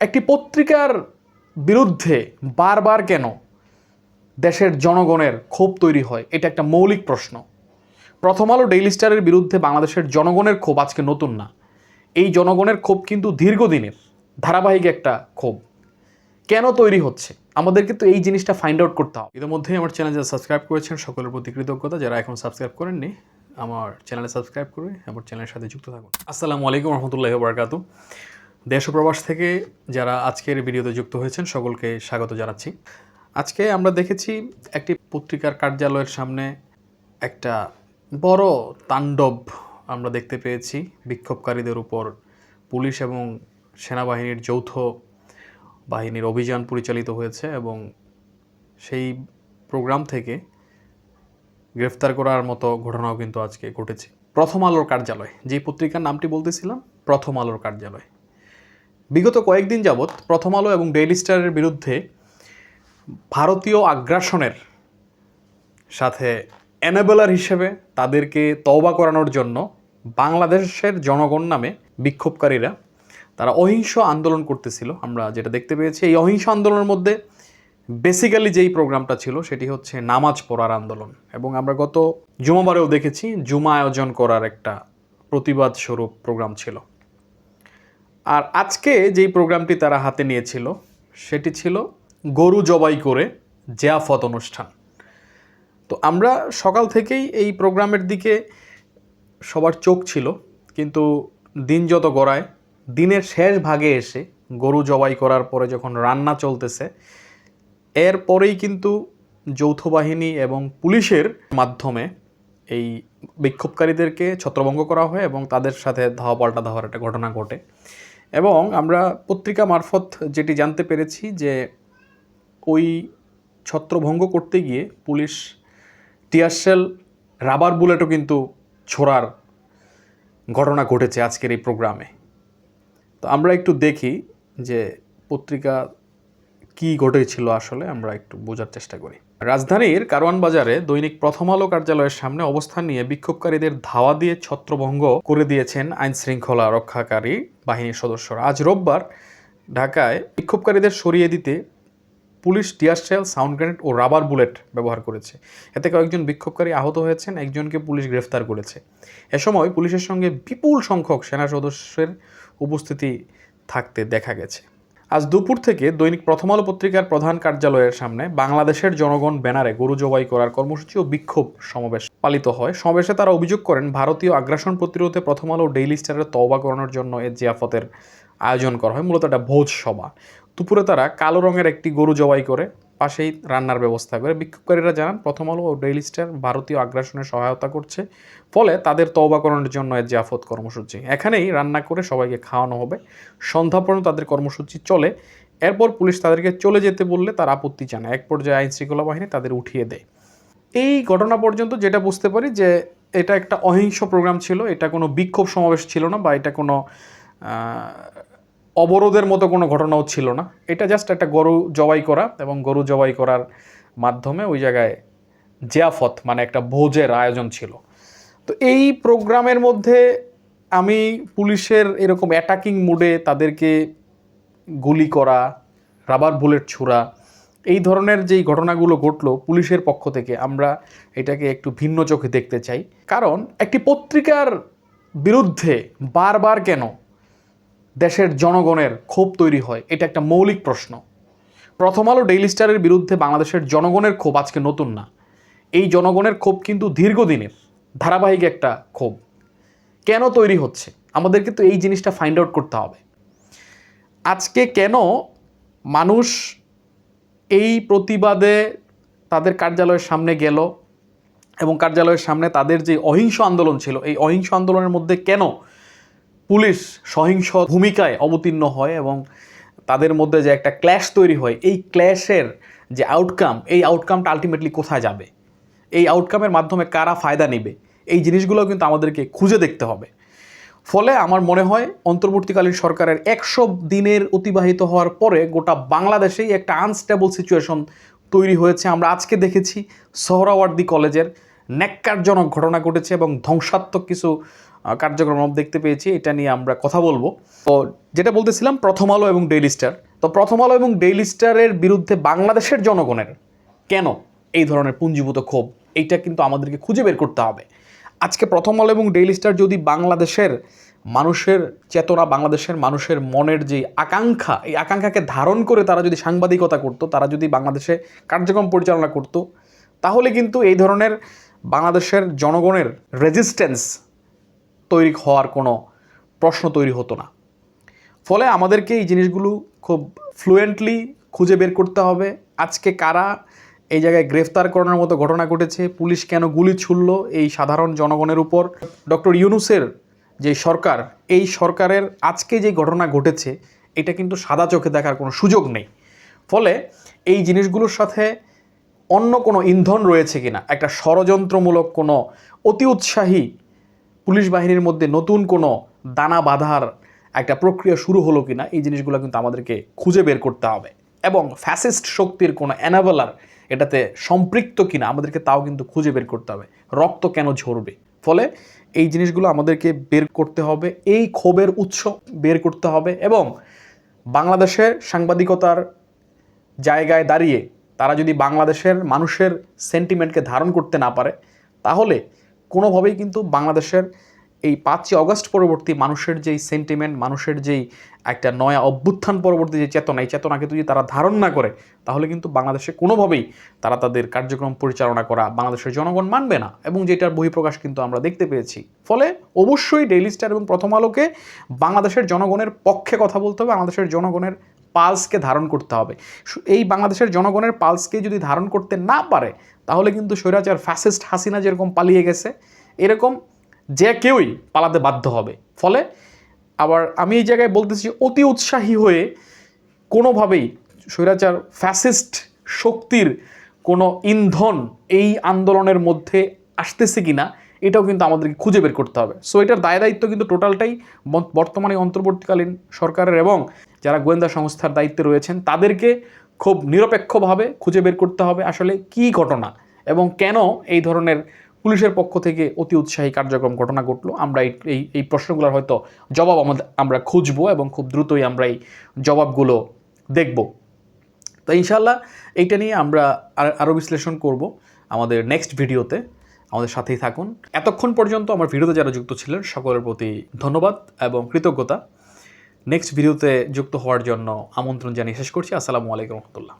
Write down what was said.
একটি পত্রিকার বিরুদ্ধে বারবার কেন দেশের জনগণের ক্ষোভ তৈরি হয়? এটা একটা মৌলিক প্রশ্ন। প্রথম আলো ডেইলি স্টারের বিরুদ্ধে বাংলাদেশের জনগণের ক্ষোভ আজকে নতুন না। এই জনগণের ক্ষোভ কিন্তু দীর্ঘদিনের, ধারাবাহিক একটা ক্ষোভ। কেন তৈরি হচ্ছে? আমাদেরকে তো এই জিনিসটা ফাইন্ড আউট করতে হবে। ইতিমধ্যেই আমার চ্যানেল যারা সাবস্ক্রাইব করেছেন, সকলের প্রতি কৃতজ্ঞতা। যারা এখন সাবস্ক্রাইব করেননি, আমার চ্যানেলে সাবস্ক্রাইব করে আমার চ্যানেলের সাথে যুক্ত থাকুন। আসসালামু আলাইকুম রহমতুল্লাহ বরকাতু দেশ প্রবাস থেকে যারা আজকের ভিডিওতে যুক্ত হয়েছেন, সকলকে স্বাগত জানাচ্ছি। আজকে আমরা দেখেছি একটি পত্রিকার কার্যালয়ের সামনে একটা বড় তাণ্ডব আমরা দেখতে পেয়েছি। বিক্ষোভকারীদের উপর পুলিশ এবং সেনাবাহিনীর যৌথ বাহিনীর অভিযান পরিচালিত হয়েছে এবং সেই প্রোগ্রাম থেকে গ্রেফতার করার মতো ঘটনাও কিন্তু আজকে ঘটেছে। প্রথম আলোর কার্যালয় যেই পত্রিকার নামটি বলতেছিলাম, প্রথম আলোর কার্যালয়। বিগত কয়েকদিন যাবৎ প্রথম আলো এবং ডেইলি স্টারের বিরুদ্ধে ভারতীয় আগ্রাসনের সাথে এনেবেলার হিসেবে তাদেরকে তওবা করানোর জন্য বাংলাদেশের জনগণ নামে বিক্ষোভকারীরা, তারা অহিংস আন্দোলন করতেছিল। আমরা যেটা দেখতে পেয়েছি, এই অহিংস আন্দোলনের মধ্যে বেসিক্যালি যেই প্রোগ্রামটা ছিল, সেটি হচ্ছে নামাজ পড়ার আন্দোলন। এবং আমরা গত জুমাবারেও দেখেছি, জুমা আয়োজন করার একটা প্রতিবাদ স্বরূপ প্রোগ্রাম ছিল। আর আজকে যেই প্রোগ্রামটি তারা হাতে নিয়েছিল, সেটি ছিল গরু জবাই করে জিয়াফত অনুষ্ঠান। তো আমরা সকাল থেকেই এই প্রোগ্রামের দিকে সবার চোখ ছিল, কিন্তু দিন যত গড়ায়, দিনের শেষ ভাগে এসে গরু জবাই করার পরে যখন রান্না চলতেছে এরপরেই কিন্তু যৌথ বাহিনী এবং পুলিশের মাধ্যমে এই বিক্ষোভকারীদেরকে ছত্রভঙ্গ করা হয় এবং তাদের সাথে ধাওয়া পাল্টা ধাওয়ার একটা ঘটনা ঘটে। এবং আমরা পত্রিকা মারফত যেটি জানতে পেরেছি যে ওই ছত্রভঙ্গ করতে গিয়ে পুলিশ টিয়ারশেল রাবার বুলেটও কিন্তু ছোড়ার ঘটনা ঘটেছে আজকের এই প্রোগ্রামে। তো আমরা একটু দেখি যে পত্রিকা কি ঘটেছিল আসলে, আমরা একটু বোঝার চেষ্টা করি। রাজধানীর কারওয়ান বাজারে দৈনিক প্রথম আলো কার্যালয়ের সামনে অবস্থান নিয়ে বিক্ষোভকারীদের ধাওয়া দিয়ে ছত্রভঙ্গ করে দিয়েছেন আইন শৃঙ্খলা রক্ষাকারী বাহিনীর সদস্যরা। আজ রোববার ঢাকায় বিক্ষোভকারীদের সরিয়ে দিতে police tear shell sound grenade ও রাবার বুলেট ব্যবহার করেছে। এতে কয়েকজন বিক্ষোভকারী আহত হয়েছেন, একজনকে পুলিশ গ্রেফতার করেছে। এ সময় পুলিশের সঙ্গে বিপুল সংখ্যক সেনা সদস্যের উপস্থিতি থাকতে দেখা গেছে। আজ দুপুর থেকে দৈনিক প্রথম আলো পত্রিকার প্রধান কার্যালয়ের সামনে বাংলাদেশের জনগণ ব্যানারে গরু জবাই করার কর্মসূচি ও বিক্ষোভ সমাবেশ পালিত হয়। সমাবেশে তারা অভিযোগ করেন, ভারতীয় আগ্রাসন প্রতিরোধে প্রথম আলো ডেইলি স্টারের তওবা করানোর জন্য এ জিয়াফতের আয়োজন করা হয়, মূলত একটা ভোজ সভা। দুপুরে তারা কালো রঙের একটি গরু জবাই করে পাশেই রান্নার ব্যবস্থা। করে বিক্ষোভকারীরা জানান, প্রথম আলো ও ডেইলি স্টার ভারতীয় আগ্রাসনে সহায়তা করছে, ফলে তাদের তওবা করানোর জন্য এ জিয়াফত কর্মসূচি। এখানেই রান্না করে সবাইকে খাওয়ানো হবে। সন্ধ্যা পর্যন্ত তাদের কর্মসূচি চলে। এরপর পুলিশ তাদেরকে চলে যেতে বললে তার আপত্তি জানায়। এক পর্যায়ে আইন শৃঙ্খলা বাহিনী তাদের উঠিয়ে দেয়। এই ঘটনা পর্যন্ত যেটা বুঝতে পারি যে এটা একটা অহিংস প্রোগ্রাম ছিল। এটা কোনো বিক্ষোভ সমাবেশ ছিল না বা এটা কোনো অবরোধের মতো কোনো ঘটনাও ছিল না। এটা জাস্ট একটা গরু জবাই করা এবং গরু জবাই করার মাধ্যমে ওই জায়গায় জিয়াফত মানে একটা ভোজের আয়োজন ছিল। তো এই প্রোগ্রামের মধ্যে আমি পুলিশের এরকম অ্যাটাকিং মুডে তাদেরকে গুলি করা রাবার বুলেট ছোড়া, এই ধরনের যেই ঘটনাগুলো ঘটলো পুলিশের পক্ষ থেকে, আমরা এটাকে একটু ভিন্ন চোখে দেখতে চাই। কারণ একটি পত্রিকার বিরুদ্ধে বারবার কেন দেশের জনগণের ক্ষোভ তৈরি হয়। এটা একটা মৌলিক প্রশ্ন। প্রথম আলো ডেইলি স্টারের বিরুদ্ধে বাংলাদেশের জনগণের ক্ষোভ আজকে নতুন না। এই জনগণের ক্ষোভ কিন্তু দীর্ঘদিনের, ধারাবাহিক একটা ক্ষোভ। কেন তৈরি হচ্ছে? আমাদের কিন্তু এই জিনিসটা ফাইন্ড আউট করতে হবে। আজকে কেন মানুষ এই প্রতিবাদে তাদের কার্যালয়ের সামনে গেল এবং কার্যালয়ের সামনে তাদের যে অহিংস আন্দোলন ছিল, এই অহিংস আন্দোলনের মধ্যে কেন পুলিশ সহিংস ভূমিকায় অবতীর্ণ হয় এবং তাদের মধ্যে যে একটা ক্ল্যাশ তৈরি হয়, এই ক্ল্যাশের যে আউটকাম এই আউটকামটা আলটিমেটলি কোথায় যাবে? এই আউটকামের মাধ্যমে কারা ফায়দা নেবে? এই জিনিসগুলো কিন্তু আমাদেরকে খুঁজে দেখতে হবে। ফলে আমার মনে হয় অন্তর্বর্তীকালীন সরকারের একশো দিনের অতিবাহিত হওয়ার পরে গোটা বাংলাদেশেই একটা আনস্টেবল সিচুয়েশন তৈরি হয়েছে। আমরা আজকে দেখেছি, সোহরাওয়ার্দী কলেজের ন্যাক্কারজনক ঘটনা ঘটেছে এবং ধ্বংসাত্মক কিছু কার্যক্রম দেখতে পেয়েছি, এটা নিয়ে আমরা কথা বলব। তো যেটা বলতেছিলাম, প্রথম আলো এবং ডেইলি স্টার তো প্রথম আলো এবং ডেইলি স্টারের বিরুদ্ধে বাংলাদেশের জনগণের কেন এই ধরনের পুঞ্জীভূত ক্ষোভ? এইটা কিন্তু আমাদেরকে খুঁজে বের করতে হবে। আজকে প্রথম আলো এবং ডেইলি স্টার যদি বাংলাদেশের মানুষের চেতনা, বাংলাদেশের মানুষের মনের যে আকাঙ্ক্ষা, এই আকাঙ্ক্ষাকে ধারণ করে তারা যদি সাংবাদিকতা করতো, তারা যদি বাংলাদেশে কার্যক্রম পরিচালনা করত, তাহলে কিন্তু এই ধরনের বাংলাদেশের জনগণের রেজিস্ট্যান্স তৈরি হওয়ার কোনো প্রশ্ন তৈরি হতো না। ফলে আমাদেরকে এই জিনিসগুলো খুব ফ্লুয়েন্টলি খুঁজে বের করতে হবে। আজকে কারা এই জায়গায় গ্রেফতার করানোর মতো ঘটনা ঘটেছে, পুলিশ কেন গুলি ছুড়ল এই সাধারণ জনগণের উপর? ডক্টর ইউনুসের যে সরকার, এই সরকারের আজকে যে ঘটনা ঘটেছে, এটা কিন্তু সাদা চোখে দেখার কোনো সুযোগ নেই। ফলে এই জিনিসগুলোর সাথে অন্য কোনো ইন্ধন রয়েছে কিনা, একটা ষড়যন্ত্রমূলক কোনো অতি উৎসাহী পুলিশ বাহিনীর মধ্যে নতুন কোনো দানা বাঁধার একটা প্রক্রিয়া শুরু হলো কিনা, এই জিনিসগুলো কিন্তু আমাদেরকে খুঁজে বের করতে হবে। এবং ফ্যাসিস্ট শক্তির কোনো অ্যানাবেলার এটাতে সম্পৃক্ত কিনা, আমাদেরকে তাও কিন্তু খুঁজে বের করতে হবে। রক্ত কেন ঝরবে? ফলে এই জিনিসগুলো আমাদেরকে বের করতে হবে, এই ক্ষোভের উৎস বের করতে হবে এবং বাংলাদেশের সাংবাদিকতার জায়গায় দাঁড়িয়ে তারা যদি বাংলাদেশের মানুষের সেন্টিমেন্টকে ধারণ করতে না পারে, তাহলে কোনোভাবেই কিন্তু বাংলাদেশের এই পাঁচই অগস্ট পরবর্তী মানুষের যেই সেন্টিমেন্ট মানুষের যেই একটা নয়া অভ্যুত্থান পরবর্তী যে চেতনা, এই চেতনাকে যদি তারা ধারণ না করে, তাহলে কিন্তু বাংলাদেশে কোনোভাবেই তারা তাদের কার্যক্রম পরিচালনা করা বাংলাদেশের জনগণ মানবে না। এবং যেটার বহিঃপ্রকাশ কিন্তু আমরা দেখতে পেয়েছি। ফলে অবশ্যই ডেইলি স্টার এবং প্রথম আলোকে বাংলাদেশের জনগণের পক্ষে কথা বলতে হবে, বাংলাদেশের জনগণের পালসকে ধারণ করতে হবে। এই বাংলাদেশের জনগণের পালসকে যদি ধারণ করতে না পারে, তাহলে কিন্তু স্বৈরাচার ফ্যাসিস্ট হাসিনা যেরকম পালিয়ে গেছে, এরকম যে কেউই পালাতে বাধ্য হবে। ফলে আবার আমি এই জায়গায় বলতেছি অতি উৎসাহী হয়ে কোনোভাবেই স্বৈরাচার ফ্যাসিস্ট শক্তির কোনো ইন্ধন এই আন্দোলনের মধ্যে আসতেছে কিনা এটাও কিন্তু আমাদেরকে খুঁজে বের করতে হবে। সো এটার দায় দায়িত্ব কিন্তু টোটালটাই বর্তমানে অন্তর্বর্তীকালীন সরকারের এবং যারা গোয়েন্দা সংস্থার দায়িত্বে রয়েছেন, তাদেরকে খুব নিরপেক্ষভাবে খুঁজে বের করতে হবে আসলে কী ঘটনা এবং কেন এই ধরনের পুলিশের পক্ষ থেকে অতি উৎসাহী কার্যক্রম ঘটনা ঘটলো। আমরা এই এই প্রশ্নগুলোর হয়তো জবাব আমাদের আমরা খুঁজবো এবং খুব দ্রুতই আমরা এই জবাবগুলো দেখব। তো ইনশাল্লাহ এইটা নিয়ে আমরা আর- আরও বিশ্লেষণ করব আমাদের নেক্সট ভিডিওতে আমাদের সাথেই থাকুন। এতক্ষণ পর্যন্ত আমার ভিডিওতে যারা যুক্ত ছিলেন, সকলের প্রতি ধন্যবাদ এবং কৃতজ্ঞতা। নেক্সট ভিডিওতে যুক্ত হওয়ার জন্য আমন্ত্রণ জানিয়ে শেষ করছি। আসসালামু আলাইকুম রহমতুল্লাহ।